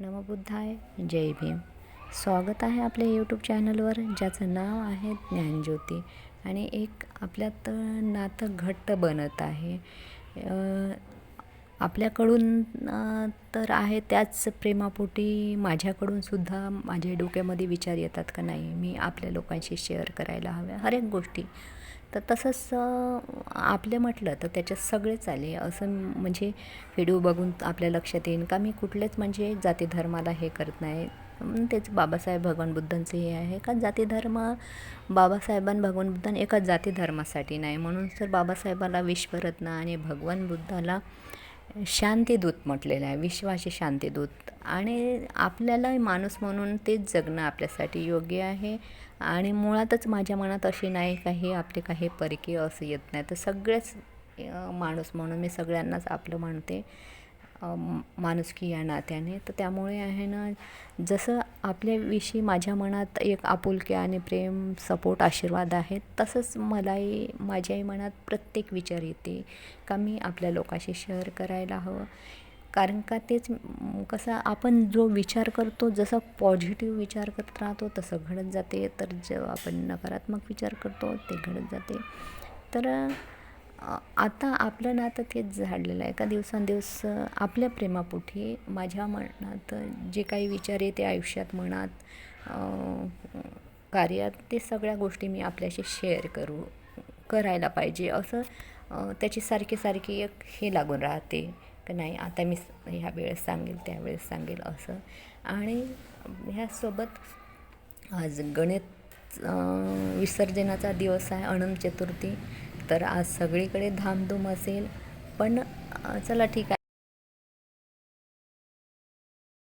नमबुद्धाय. जय भीम. स्वागत आहे आपल्या यूट्यूब चॅनलवर ज्याचं नाव आहे ज्ञानज्योती. आणि एक आपल्यात नातं घट्ट बनत आहे. आपल्याकडून तर आहे त्याच प्रेमापोटी माझ्याकडून सुद्धा माझ्या डोक्यामध्ये विचार येतात का नाही मी आपल्या लोकांशी शेअर करायला हव्या. हर एक गोष्टी तर तसंच आपलं म्हटलं तर त्याच्यात सगळेच आले. असं म्हणजे व्हिडिओ बघून आपल्या लक्षात येईल का मी कुठलेच म्हणजे जाती धर्माला हे करत नाही. तेच बाबासाहेब भगवान बुद्धांचं हे आहे का जाती धर्म बाबासाहेबां भगवान बुद्धां एका जाती धर्मासाठी नाही. म्हणून तर बाबासाहेबाला विश्वरत्न आणि भगवान बुद्धाला शांतीदूत म्हटलेलं आहे विश्वाचे शांतीदूत आणि आपल्याला माणूस म्हणून तेच जगणं आपल्यासाठी योग्य आहे. आणि मुळातच माझ्या मनात अशी नाही काही आपले काही परकीय असं येत नाही. तर सगळेच माणूस म्हणून मी सगळ्यांनाच आपलं म्हणते. माणुसकी या नात्याने. तर त्यामुळे आहे ना जसं आपल्याविषयी माझ्या मनात एक आपुलकी आणि प्रेम सपोर्ट आशीर्वाद आहे तसंच मलाही माझ्याही मनात प्रत्येक विचार येते का मी आपल्या लोकांशी शेअर करायला हवं. कारण का तेच कसं आपण जो विचार करतो जसं पॉझिटिव्ह विचार करत राहतो तसं घडत जाते. तर जेव्हा आपण नकारात्मक विचार करतो ते घडत जाते. तर आता आपलं नातं तेच झाडलेलं आहे. का दिवसांदिवस आपल्या प्रेमापोटी माझ्या मनात जे काही विचार आहे ते आयुष्यात मनात कार्यात ते सगळ्या गोष्टी मी आपल्याशी शेअर करू करायला पाहिजे. असं त्याची सारखी सारखी एक हे लागून राहते की नाही आता मी ह्या वेळेस सांगेल त्यावेळेस सांगेल असं. आणि ह्यासोबत आज गणेश विसर्जनाचा दिवस आहे अनंत चतुर्थी. तर आज सगळीकडे धामधूम असेल. पण चला ठीक आहे.